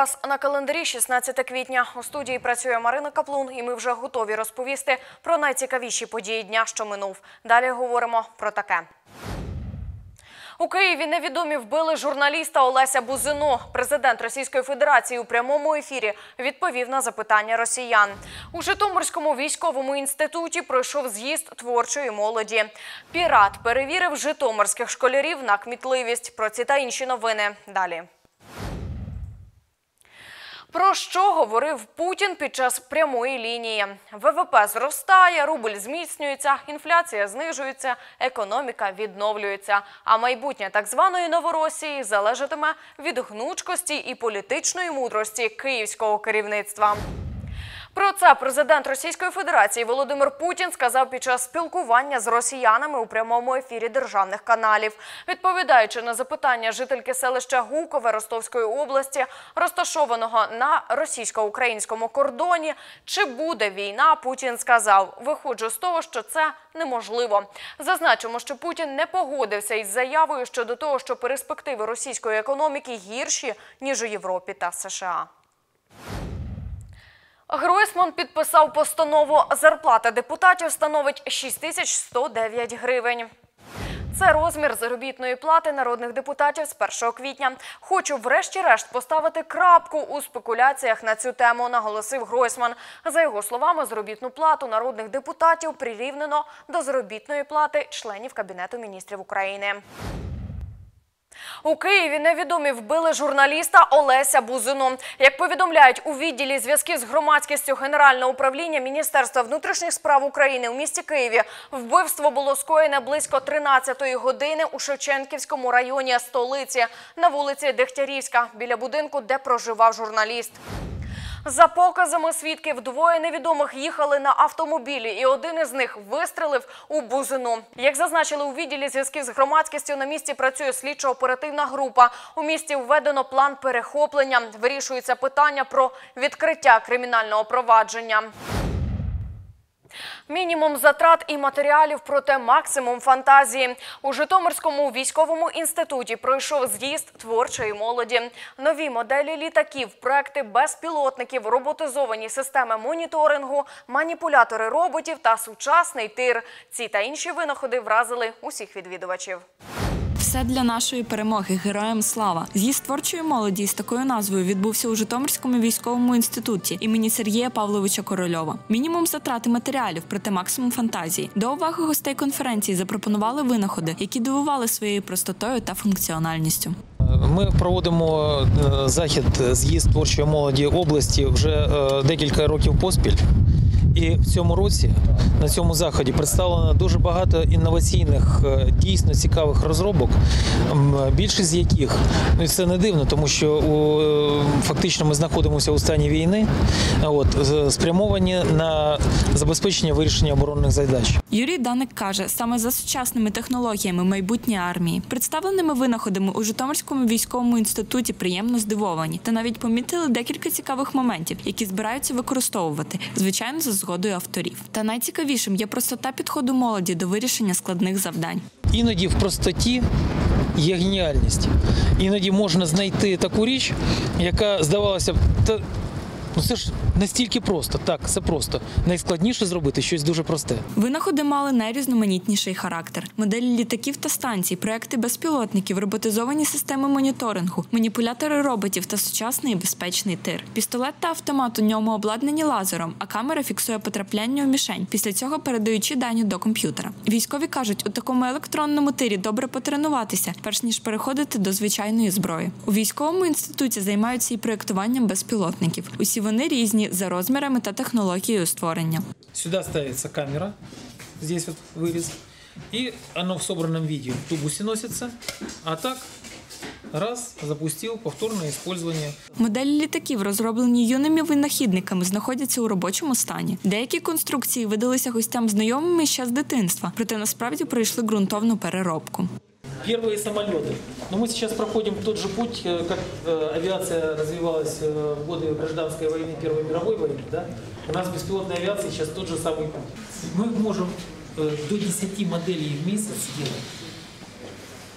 вас на календарі 16 квітня. У студії працює Марина Каплун, і ми вже готові розповісти про найцікавіші події дня, що минув. Далі говоримо про таке. У Києві невідомі вбили журналіста Олеся Бузину. Президент Російської Федерації у прямому ефірі відповів на запитання росіян. У Житомирському військовому інституті пройшов з'їзд творчої молоді. Пірат перевірив житомирських школярів на кмітливість. Про ці та інші новини далі. Про що говорив Путін під час прямої лінії? ВВП зростає, рубль зміцнюється, інфляція знижується, економіка відновлюється. А майбутнє так званої Новоросії залежатиме від гнучкості і політичної мудрості київського керівництва. Про це президент Російської Федерації Володимир Путін сказав під час спілкування з росіянами у прямому ефірі державних каналів. Відповідаючи на запитання жительки селища Гукове Ростовської області, розташованого на російсько-українському кордоні, чи буде війна, Путін сказав: виходжу з того, що це неможливо. Зазначимо, що Путін не погодився із заявою щодо того, що перспективи російської економіки гірші ніж у Європі та США. Гройсман підписав постанову. Зарплата депутатів становить 6109 гривень. Це розмір заробітної плати народних депутатів з 1 квітня. Хочу врешті-решт поставити крапку у спекуляціях на цю тему, наголосив Гройсман. За його словами, заробітну плату народних депутатів прирівнено до заробітної плати членів Кабінету міністрів України. У Києві невідомі вбили журналіста Олеся Бузину. Як повідомляють у відділі зв'язків з громадськістю Генерального управління Міністерства внутрішніх справ України у місті Києві, вбивство було скоєне близько 13-ї години у Шевченківському районі столиці на вулиці Дегтярівська біля будинку, де проживав журналіст. За показами свідків, двоє невідомих їхали на автомобілі, і один із них вистрелив у бузину. Як зазначили у відділі зв'язків з громадськістю, на місці працює слідчо-оперативна група. У місті введено план перехоплення. Вирішується питання про відкриття кримінального провадження. Мінімум затрат і матеріалів, проте максимум фантазії. У Житомирському військовому інституті пройшов з'їзд творчої молоді. Нові моделі літаків, проекти безпілотників, роботизовані системи моніторингу, маніпулятори роботів та сучасний тир. Ці та інші винаходи вразили усіх відвідувачів. Все для нашої перемоги. Героям слава! З'їзд творчої молоді з такою назвою відбувся у Житомирському військовому інституті імені Сергія Павловича Корольова. Мінімум затрати матеріалів, проте максимум фантазії. До уваги гостей конференції запропонували винаходи, які дивували своєю простотою та функціональністю. Ми проводимо е, захід з'їзд творчої молоді області вже е, декілька років поспіль. І в цьому році на цьому заході представлено дуже багато інноваційних, е, дійсно цікавих розробок. Більшість з яких ну це не дивно, тому що у, е, фактично ми знаходимося у стані війни, от спрямовані на забезпечення вирішення оборонних задач. Юрій Даник каже, саме за сучасними технологіями майбутньої армії, представленими винаходами у Житомирському військовому інституті приємно здивовані та навіть помітили декілька цікавих моментів, які збираються використовувати, звичайно, за згодою авторів. Та найцікавішим є простота підходу молоді до вирішення складних завдань. Іноді в простоті є геніальність. Іноді можна знайти таку річ, яка здавалося б, та ну це ж настільки просто. Так, це просто. Найскладніше зробити щось дуже просте. Винаходи мали найрізноманітніший характер: моделі літаків та станцій, проекти безпілотників, роботизовані системи моніторингу, маніпулятори роботів та сучасний безпечний тир. Пістолет та автомат у ньому обладнані лазером, а камера фіксує потрапляння у мішень, після цього передаючи дані до комп'ютера. Військові кажуть, у такому електронному тирі добре потренуватися, перш ніж переходити до звичайної зброї. У військовому інституті займаються і проєктуванням безпілотників. Усі вони різні за розмірами та технологією створення. Сюди ставиться камера, здесь вот вырез, и оно в собранном виде в тубусе носится, а так раз, запустил, повторное использование. Моделі літаків, розроблені юними винахідниками, знаходяться у робочому стані. Деякі конструкції видалися гостям знайомими ще з дитинства, проте насправді пройшли ґрунтовну переробку. Первые самолеты. Но мы сейчас проходим тот же путь, э, как э, авиация развивалась э, в годы гражданской войны, Первой мировой войны. Да? У нас беспилотная авиация сейчас тот же самый путь. Мы можем э, до 10 моделей в месяц делать.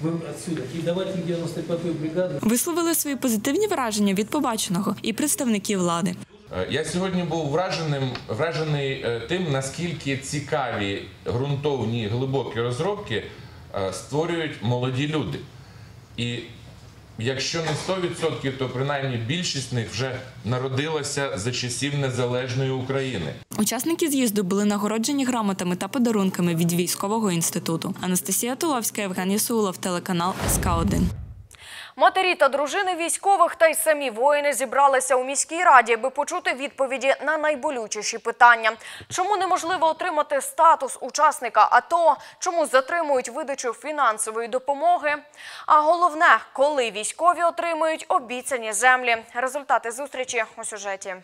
Вы отсюда кидавайте 95-ю бригаду. Висловили свої позитивні враження від побаченого і представники влади. Е, Я сьогодні був враженим, вражений е, тим, наскільки цікаві, ґрунтовні, глибокі розробки е, створюють молоді люди. І якщо не 100%, то принаймні більшість з них вже народилася за часів незалежної України. Учасники з'їзду були нагороджені грамотами та подарунками від військового інституту. Анастасія Туловська, Євген Ясулов, телеканал СК 1 Матері та дружини військових та й самі воїни зібралися у міській раді, аби почути відповіді на найболючіші питання. Чому неможливо отримати статус учасника АТО? Чому затримують видачу фінансової допомоги? А головне, коли військові отримують обіцяні землі. Результати зустрічі у сюжеті.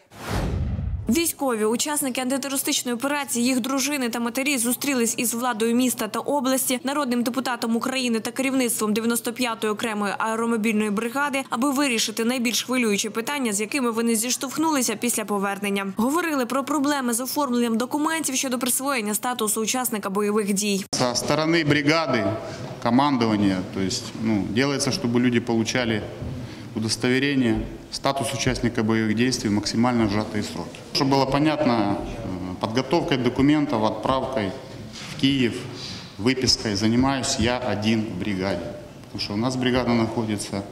Військові, учасники антитерористичної операції, їх дружини та матері зустрілись із владою міста та області, народним депутатом України та керівництвом 95-ї окремої аеромобільної бригади, аби вирішити найбільш хвилюючі питання, з якими вони зіштовхнулися після повернення. Говорили про проблеми з оформленням документів щодо присвоєння статусу учасника бойових дій. Со стороны бригады, командования, то есть ну, делается, чтобы люди получали удостоверение, статус участника боевых действий в максимально сжатые сроки. Чтобы было понятно, э, подготовкой документов, отправкой в Киев, выпиской занимаюсь я один в бригаде. Потому что у нас бригада находится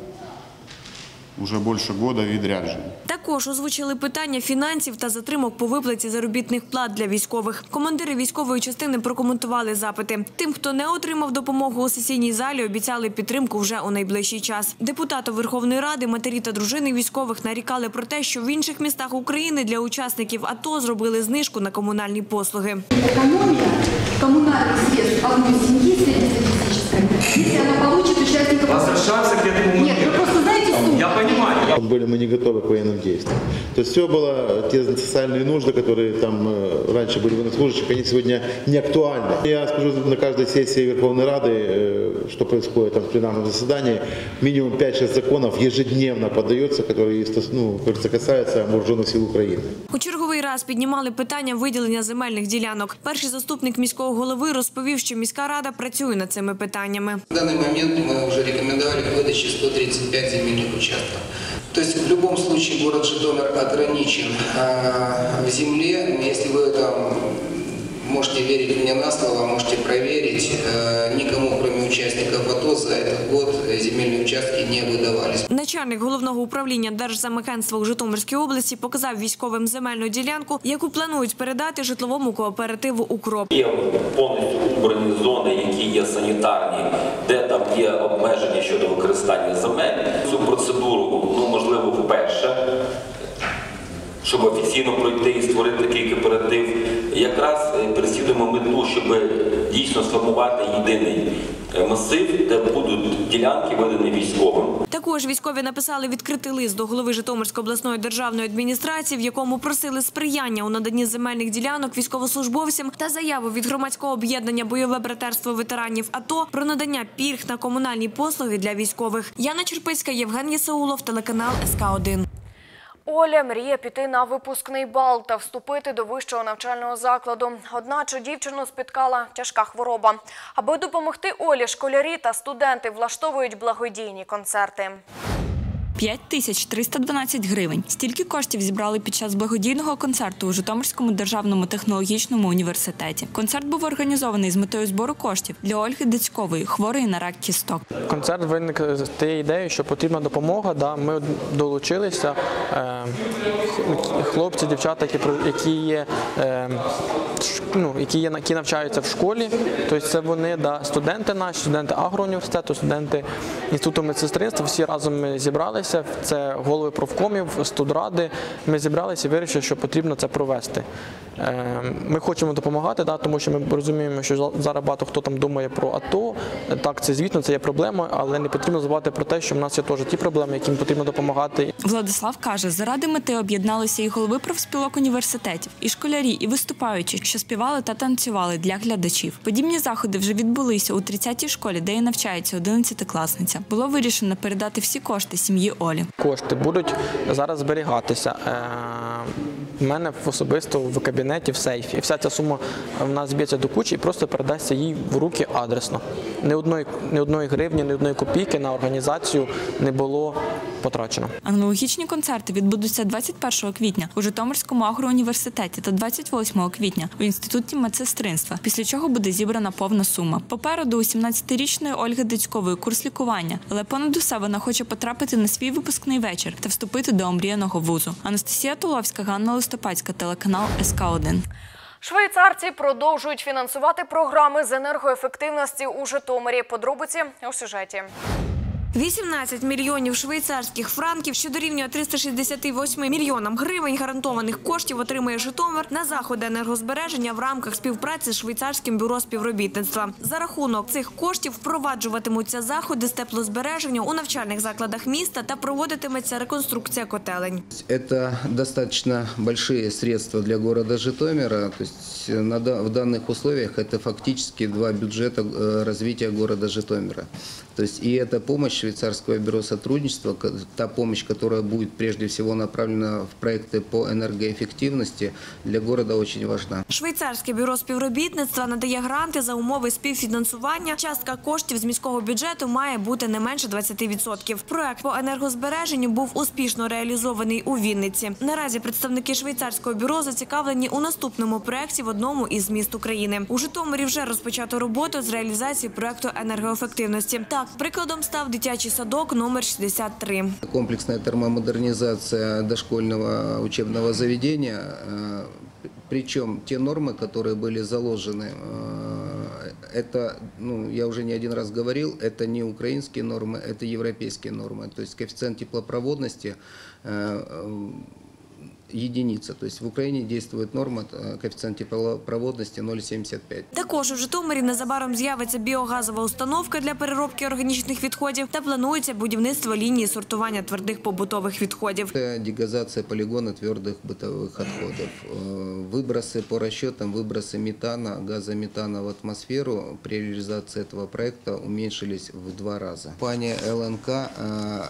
уже больше года в відрядженні. Також озвучили питання фінансів та затримок по виплаті заробітних плат для військових. Командири військової частини прокоментували запити. Тим, хто не отримав допомогу у сесійній залі, обіцяли підтримку вже у найближчий час. Депутати Верховної Ради, матері та дружини військових нарікали про те, що в інших містах України для учасників АТО зробили знижку на комунальні послуги. экономия коммунальных средств одной семьи среднестатистической, если она получит участников... Возвращаться к этому Нет, вы просто знаете сумму? Я понимаю. Были мы не готовы к военным действиям. То есть все было, те социальные нужды, которые там э, раньше были военнослужащих, они сегодня не актуальны. Я скажу, на каждой сессии Верховной Рады, э, что происходит там в пленарном заседании, минимум 5-6 законов ежедневно подается, которые ну, касаются вооруженных сил Украины. У раз піднімали питання виділення земельних ділянок. Перший заступник міського голови розповів, що міська рада працює над цими питаннями. В данный момент мы уже рекомендовали к выдаче 135 земельных участков. То есть в любом случае город Житомир ограничен а, в земле. Если вы там можете верить мне на слово, можете проверить, э, никому, кроме участников АТО, за этот год земельные участки не выдавались. Начальник головного управління Держзамагентства у Житомирській області показав військовим земельну ділянку, яку планують передати житловому кооперативу Укроп. Є повністю убрані зони, які є санітарні, де там є обмеження щодо використання земель. Цю процедуру, ну можливо, вперше, щоб офіційно пройти і створити такий кооператив, якраз е, переслідуємо мету, щоб дійсно сформувати єдиний е, масив, де будуть ділянки видані військовим. Також військові написали відкритий лист до голови Житомирської обласної державної адміністрації, в якому просили сприяння у наданні земельних ділянок військовослужбовцям та заяву від громадського об'єднання Бойове братерство ветеранів АТО про надання пільг на комунальні послуги для військових. Яна Черпицька, Євген Єсаулов, телеканал СК 1 Оля мріє піти на випускний бал та вступити до вищого навчального закладу. Одначе дівчину спіткала тяжка хвороба. Аби допомогти Олі, школярі та студенти влаштовують благодійні концерти. 5 тисяч 312 гривень. Стільки коштів зібрали під час благодійного концерту у Житомирському державному технологічному університеті. Концерт був організований з метою збору коштів для Ольги Дицькової, хворої на рак кісток. Концерт виник з тієї ідеї, що потрібна допомога. Ми долучилися. Е, хлопці, дівчата, які є, е, ну, які є які навчаються в школі. Тобто це вони студенти наші, студенти агроуніверситету, студенти інституту медсестринства. Всі разом ми зібралися. Це голови профкомів, студради. Ми зібралися і вирішили, що потрібно це провести. Е, Ми хочемо допомагати, да, тому що ми розуміємо, що зараз багато хто там думає про АТО. Так, це звісно, це є проблемою, але не потрібно забувати про те, що в нас є теж ті проблеми, яким потрібно допомагати. Владислав каже, заради мети об'єдналися і голови профспілок університетів, і школярі, і виступаючі, що співали та танцювали для глядачів. Подібні заходи вже відбулися у 30-й школі, де і навчається 11-класниця. Було вирішено передати всі кошти сім'ї Олі. Кошти будуть зараз зберігатися. У мене особисто в кабінеті в сейфі. І вся ця сума в нас зб'ється до кучі і просто передасться їй в руки адресно. Ні одної, ні одної гривні, ні одної копійки на організацію не було потрачено. Аналогічні концерти відбудуться 21 квітня у Житомирському агроуніверситеті та 28 квітня у інституті медсестринства. Після чого буде зібрана повна сума. Попереду у 17-річної Ольги Дицькової курс лікування, але понад усе вона хоче потрапити на свій випускний вечір та вступити до омріяного вузу. Анастасія Туловська, Ганна Листопадська, телеканал СК 1 Швейцарці продовжують фінансувати програми з енергоефективності у Житомирі. Подробиці у сюжеті. 18 мільйонів швейцарських франків, що дорівнює 368 мільйонам гривень гарантованих коштів, отримує Житомир на заходи енергозбереження в рамках співпраці з швейцарським бюро співробітництва. За рахунок цих коштів впроваджуватимуться заходи з теплозбереження у навчальних закладах міста та проводитиметься реконструкція котелень. Это достаточно большие средства для города Житомира. То есть э, на да- в данных условиях это фактически два бюджета э, развития города Житомира. То есть и эта помощь швейцарского бюро сотрудничества, ко- та помощь, которая будет прежде всего направлена в проекты по энергоэффективности, для города очень важна. Швейцарське бюро співробітництва надає гранти за умови співфінансування. Частка коштів з міського бюджету має бути не менше 20%. Проект по енергозбереженню був успішно реалізований у Вінниці. Наразі представники швейцарського бюро зацікавлені у наступному проекті в одному із міст України. У Житомирі вже розпочато роботу з реалізації проекту енергоефективності. Так, прикладом став дитячий садок номер 63. Комплексная термомодернизация дошкольного учебного заведения, э, причем те нормы, которые были заложены, э, это, ну, я уже не один раз говорил, это не украинские нормы, это европейские нормы. То есть коэффициент теплопроводности э, э, единица. То есть в Украине действует норма э, коэффициент теплопроводности 0,75. Також у Житомирі незабаром з'явиться біогазова установка для переробки органічних відходів та планується будівництво лінії сортування твердих побутових відходів. Это дегазация полигона твердых бытовых отходов. Э, Выбросы по расчетам, выбросы метана, газа метана в атмосферу при реализации этого проекта уменьшились в два раза. Компания ЛНК э,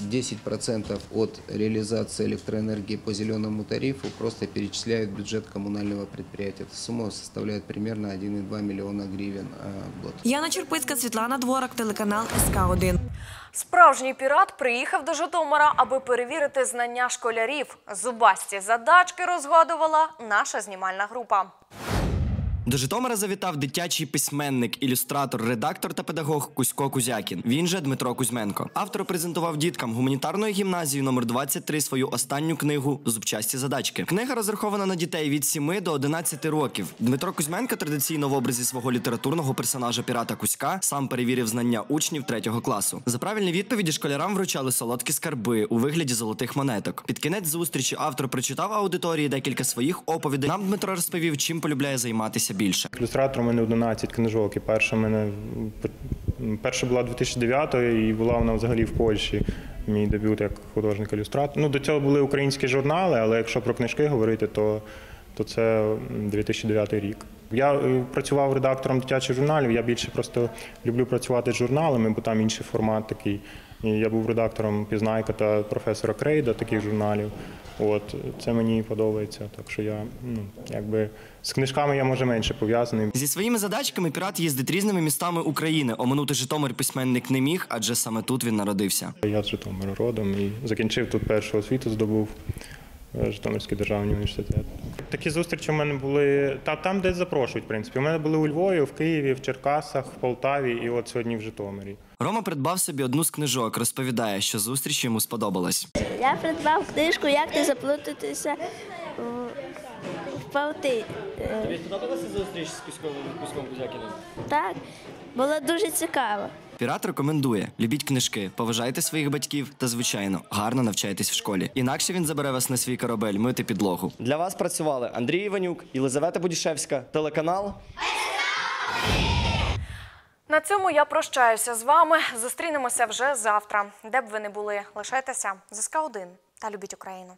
10% от реализации электроэнергии по зеленому тарифу просто перечисляют бюджет коммунального предприятия. Эта сумма составляет примерно 1,2 миллиона гривен в год. Яна Черпицька, Світлана Дворак, телеканал СК 1 Справжній пірат приїхав до Житомира, аби перевірити знання школярів. Зубасті задачки розгадувала наша знімальна група. До Житомира завітав дитячий письменник, ілюстратор, редактор та педагог Кузько Кузякін. Він же Дмитро Кузьменко. Автор презентував діткам гуманітарної гімназії номер 23 свою останню книгу Зубчасті задачки. Книга розрахована на дітей від 7 до 11 років. Дмитро Кузьменко традиційно в образі свого літературного персонажа пірата Кузька сам перевірив знання учнів третього класу. За правильні відповіді школярам вручали солодкі скарби у вигляді золотих монеток. Під кінець зустрічі автор прочитав аудиторії декілька своїх оповідей. Нам Дмитро розповів, чим полюбляє займатися більше. Ілюстратор у мене 11 книжок. І перша, мене, перша була 2009 і була вона взагалі в Польщі. Мій дебют як художник-ілюстратор. Ну, до цього були українські журнали, але якщо про книжки говорити, то, то це 2009 рік. Я е, працював редактором дитячих журналів, я більше просто люблю працювати з журналами, бо там інший формат такий. І я був редактором Пізнайка та професора Крейда таких журналів. От це мені подобається. Так що я ну якби з книжками я може менше пов'язаний. Зі своїми задачками пірат їздить різними містами України. Оминути Житомир письменник не міг, адже саме тут він народився. Я з Житомира родом і закінчив тут першу освіту, здобув е, Житомирський державний університет. Такі зустрічі в мене були та там, де запрошують. В принципі, у мене були у Львові, в Києві, в Черкасах, в Полтаві і от сьогодні в Житомирі. Рома придбав собі одну з книжок. Розповідає, що зустріч йому сподобалась. Я придбав книжку Як не заплутатися в, павти. Тобі сподобалася зустріч з Кузьком Кузякіним? Так, було дуже цікаво. Пірат рекомендує: любіть книжки, поважайте своїх батьків та, звичайно, гарно навчайтесь в школі. Інакше він забере вас на свій корабель мити підлогу. Для вас працювали Андрій Іванюк, Єлизавета Будішевська, телеканал. На цьому я прощаюся з вами. Зустрінемося вже завтра. Де б ви не були, лишайтеся з СК 1 та любіть Україну.